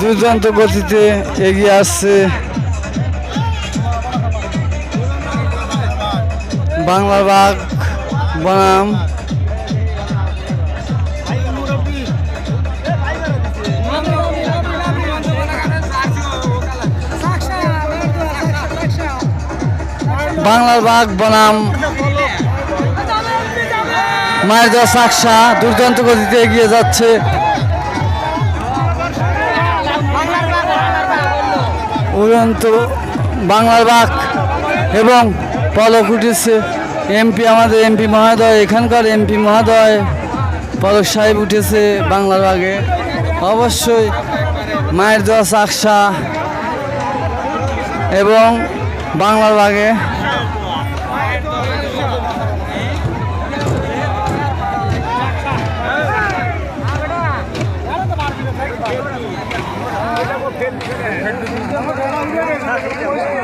দুর্দান্ত গতিতে এগিয়ে আসছে বাংলা বাঘ বনাম। বাংলার বাঘ বনাম মায়ের দেওয়া সাকসা দুর্দান্ত গতিতে এগিয়ে যাচ্ছে। উড়ন্ত বাংলার বাঘ এবং পলক উঠেছে। এমপি আমাদের এমপি মহোদয়, এখানকার এমপি মহোদয়, পলক সাহেব উঠেছে বাংলার বাঘে। অবশ্যই মায়ের দেওয়া চাকসা এবং বাংলার বাঘে